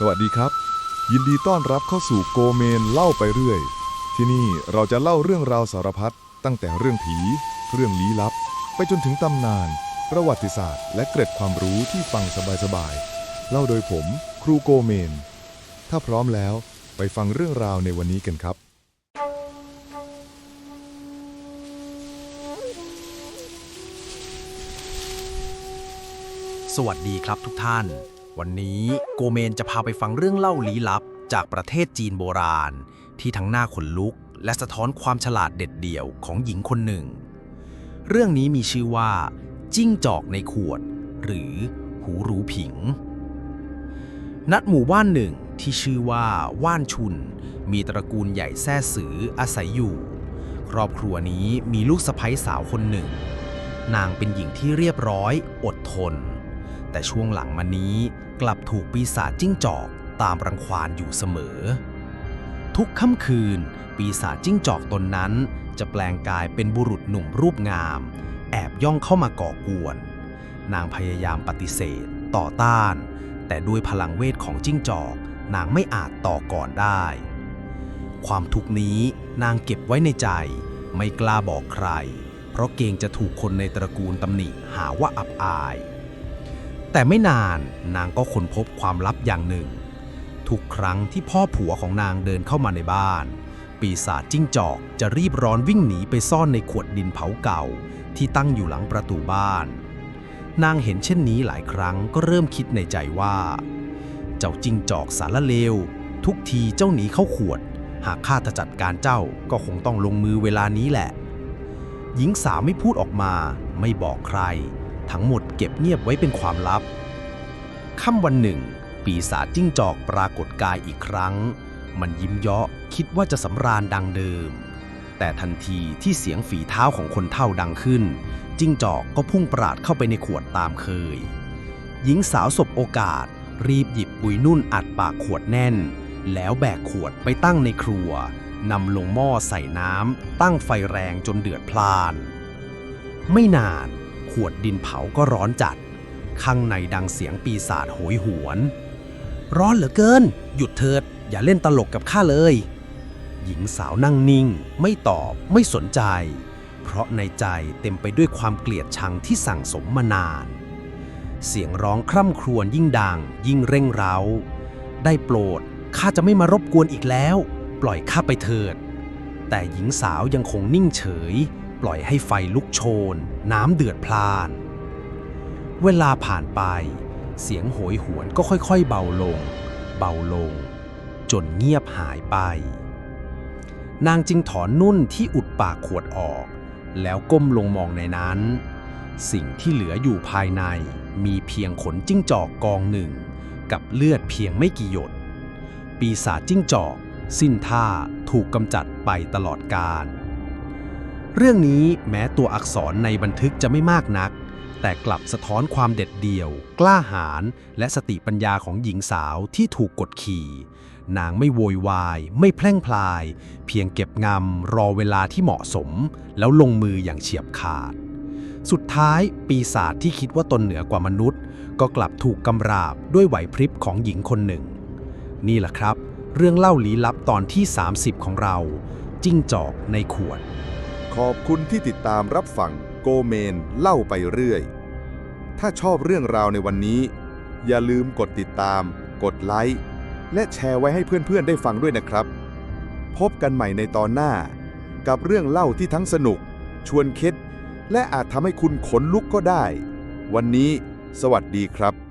สวัสดีครับ ยินดีต้อนรับเข้าสู่โกเมนเล่าไปเรื่อย ที่นี่เราจะเล่าเรื่องราวสารพัดตั้งแต่เรื่องผี เรื่องลี้ลับ ไปจนถึงตำนาน ประวัติศาสตร์ และเกร็ดความรู้ที่ฟังสบายๆเล่าโดยผมครูโกเมน ถ้าพร้อมแล้วไปฟังเรื่องราวในวันนี้กันครับ สวัสดีครับทุกท่าน วันนี้โกเมนจะพาไปฟังเรื่องเล่าลี้ลับจากประเทศจีนโบราณ ที่ทั้งหน้าขนลุก และสะท้อนความฉลาดเด็ดเดี่ยวของหญิงคนหนึ่ง เรื่องนี้มีชื่อว่า จิ้งจอกในขวด หรือหูรูผิง นัดหมู่บ้านหนึ่งที่ชื่อว่าว่านชุน มีตระกูลใหญ่แท้สืออาศัยอยู่ ครอบครัวนี้มีลูกสะใภ้สาวคนหนึ่ง นางเป็นหญิงที่เรียบร้อย อดทน แต่ช่วงหลังมานี้กลับถูกปีศาจจิ้งจอกตามรังควานอยู่เสมอ ทุกค่ำคืน ปีศาจจิ้งจอกตนนั้น จะแปลงกายเป็นบุรุษหนุ่มรูปงาม แอบย่องเข้ามาก่อกวน นางพยายามปฏิเสธ ต่อต้าน แต่ด้วยพลังเวทของจิ้งจอก นางไม่อาจต่อก่อนได้ ความทุกนี้นางเก็บไว้ในใจ ไม่กล้าบอกใคร เพราะเกรงจะถูกคนในตระกูลตำหนิหาว่าอับอาย แต่ไม่นานนางก็ค้นพบความลับอย่างหนึ่ง ทุกครั้งที่พ่อผัวของนางเดินเข้ามาในบ้าน ปีศาจจิ้งจอกจะรีบร้อนวิ่งหนีไปซ่อนในขวดดินเผาเก่า ที่ตั้งอยู่หลังประตูบ้าน นางเห็นเช่นนี้หลายครั้งก็เริ่มคิดในใจว่า เจ้าจิ้งจอกสารเลว ทุกทีเจ้าหนีเข้าขวด หากข้าจะจัดการเจ้าก็คงต้องลงมือเวลานี้แหละ หญิงสาวไม่พูดออกมาไม่บอกใคร ทั้งหมดเก็บเงียบไว้เป็นความลับ ค่ำวันหนึ่ง ปีศาจจิ้งจอกปรากฏกายอีกครั้ง มันยิ้มเยาะคิดว่าจะสำราญดังเดิม แต่ทันทีที่เสียงฝีเท้าของคนเฒ่าดังขึ้น จิ้งจอกก็พุ่งปราดเข้าไปในขวดตามเคย หญิงสาวสบโอกาส รีบหยิบปุยนุ่นอัดปากขวดแน่น แล้วแบกขวดไปตั้งในครัวนำลงหม้อใส่น้ำตั้งไฟแรงจนเดือดพล่าน ไม่นาน วดดินเผาก็ร้อนจัด ข้างในดังเสียงปีศาจโหยหวน ร้อนเหลือเกิน หยุดเถิด อย่าเล่นตลกกับข้าเลย หญิงสาวนั่งนิ่ง ไม่ตอบไม่สนใจ เพราะในใจเต็มไปด้วยความเกลียดชังที่สั่งสมมานาน เสียงร้องคร่ำครวญยิ่งดัง ยิ่งเร่งเร้า ได้โปรดข้าจะไม่มารบกวนอีกแล้ว ปล่อยข้าไปเถิด แต่หญิงสาวยังคงนิ่งเฉย ปล่อยให้ไฟลุกโชน น้ำเดือดพล่าน เวลาผ่านไป เสียงโหยหวนก็ค่อยๆ เบาลง เบาลง จนเงียบหายไป นางจึงถอนนุ่นที่อุดปากขวดออก แล้วก้มลงมองในนั้น สิ่งที่เหลืออยู่ภายในมีเพียงขนจิ้งจอกกองหนึ่ง กับเลือดเพียงไม่กี่หยด ปีศาจจิ้งจอก สิ้นท่าถูกกำจัดไปตลอดกาล เรื่องนี้แม้ตัวอักษรในบันทึกจะไม่มากนัก แต่กลับสะท้อนความเด็ดเดี่ยว กล้าหาญและสติปัญญาของหญิงสาวที่ถูกกดขี่ นางไม่โวยวาย ไม่แพร่งพลาย เพียงเก็บงำรอเวลาที่เหมาะสม แล้วลงมืออย่างเฉียบขาด สุดท้ายปีศาจที่คิดว่าตนเหนือกว่ามนุษย์ ก็กลับถูกกำราบด้วยไหวพริบของหญิงคนหนึ่ง นี่แหละครับ เรื่องเล่าลี้ลับตอนที่ 30 ของเรา จิ้งจอกในขวด ขอบคุณที่ติดตามรับฟังโกเมนเล่าไปเรื่อย ถ้าชอบเรื่องราวในวันนี้ อย่าลืมกดติดตาม กดไลค์ และแชร์ไว้ให้เพื่อนๆได้ฟังด้วยนะครับ พบกันใหม่ในตอนหน้า กับเรื่องเล่าที่ทั้งสนุก ชวนคิด และอาจทำให้คุณขนลุกก็ได้ วันนี้ สวัสดีครับ